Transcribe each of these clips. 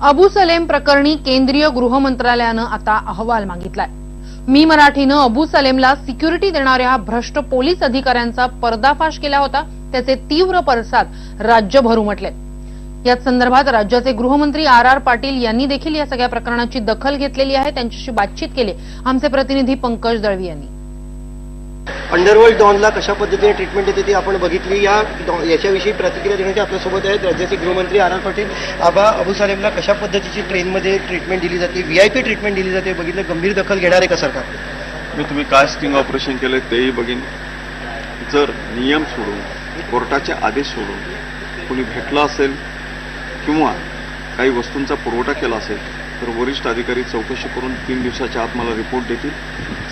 अबू सलेम प्रकरणी केंद्रीय गृह मंत्रालयानं आता अहवाल मागितलाय. मी मराठीनं अबू सलेमला सिक्युरिटी देणाऱ्या भ्रष्ट पोलीस अधिकाऱ्यांचा पर्दाफाश केला होता त्याचे तीव्र पडसाद राज्यभर उमटले याच संदर्भात राज्याचे गृहमंत्री आर आर पाटील यांनी देखील या सगळ्या प्रकरणाची दखल घेतलेली आहे त्यांच्याशी बातचीत केली. आमचे प्रतिनिधी पंकज दळवी यांनी. अंडरवर्ल्ड डॉनला कशा पद्धतीने ट्रीटमेंट देते ती आपण बघितली. या याच्याविषयी प्रतिक्रिया देण्यासाठी आपल्यासोबत आहेत राज्याचे गृहमंत्री आर आर पाटील. आबा अबू सालेमला कशा पद्धतीची ट्रेनमध्ये ट्रीटमेंट दिली जाते? वी आय पी ट्रीटमेंट दिली जाते. बघितलं गंभीर दखल घेणार आहे का सरकार? मी तुम्ही काय स्टिंग ऑपरेशन केलं तेही बघीन. जर नियम सोडून कोर्टाचे आदेश सोडून कोणी भेटलं असेल किंवा काही वस्तूंचा पुरवठा केला असेल तर वरिष्ठ अधिकारी चौकशी करून तीन दिवसाच्या आत मला रिपोर्ट देतील.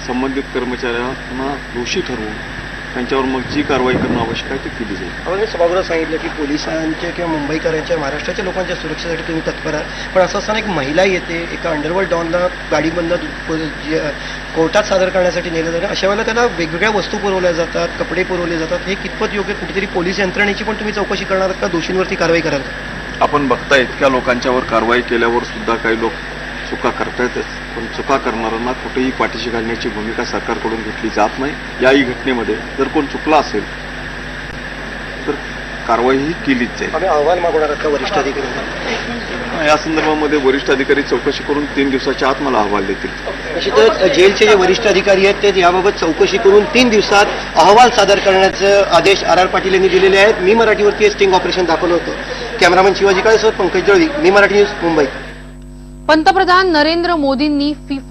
संबंधित कर्मचाऱ्यांना दोषी ठरवून त्यांच्यावर मग जी कारवाई करणं आवश्यक आहे ती केली जाईल. आपण सभागृहात सांगितलं की पोलिसांच्या किंवा मुंबईकरांच्या महाराष्ट्राच्या लोकांच्या सुरक्षेसाठी तुम्ही तत्पर आहात. पण असं असताना एक महिला येते एका अंडरवर्ल्ड डॉनला गाडीमधनं जे- कोर्टात सादर करण्यासाठी नेलं जातं. अशा वेळेला त्याला वेगवेगळ्या वस्तू पुरवल्या जातात कपडे पुरवले जातात. हे कितपत योग्य? कुठेतरी पोलीस यंत्रणेची पण तुम्ही चौकशी करणार आहात का? दोषींवरती कारवाई कराल आपण बघता इतक्या लोकांच्यावर कारवाई केल्यावर सुद्धा काही लोक चुका करतायतच. पण चुका करणाऱ्यांना कुठेही पाठीशी घालण्याची भूमिका सरकारकडून घेतली जात नाही. याही घटनेमध्ये जर कोण चुकला असेल तर कारवाई ही केलीच जाईल. अहवाल मागवणार का वरिष्ठ अधिकाऱ्यांना या संदर्भामध्ये वरिष्ठ अधिकारी चौकशी करून तीन दिवसाच्या आत मला अहवाल देतील. जेलचे जे वरिष्ठ अधिकारी आहेत ते याबाबत चौकशी करून तीन दिवसात अहवाल सादर करण्याचे आदेश आर आर पाटील यांनी दिलेले आहेत. मी मराठीवरती स्टिंग ऑपरेशन दाखवलं होतं. कॅमेरामॅन शिवाजी काळेसह पंकज जळवी मी मराठी न्यूज मुंबई. पंतप्रधान नरेंद्र मोदींनी फिफा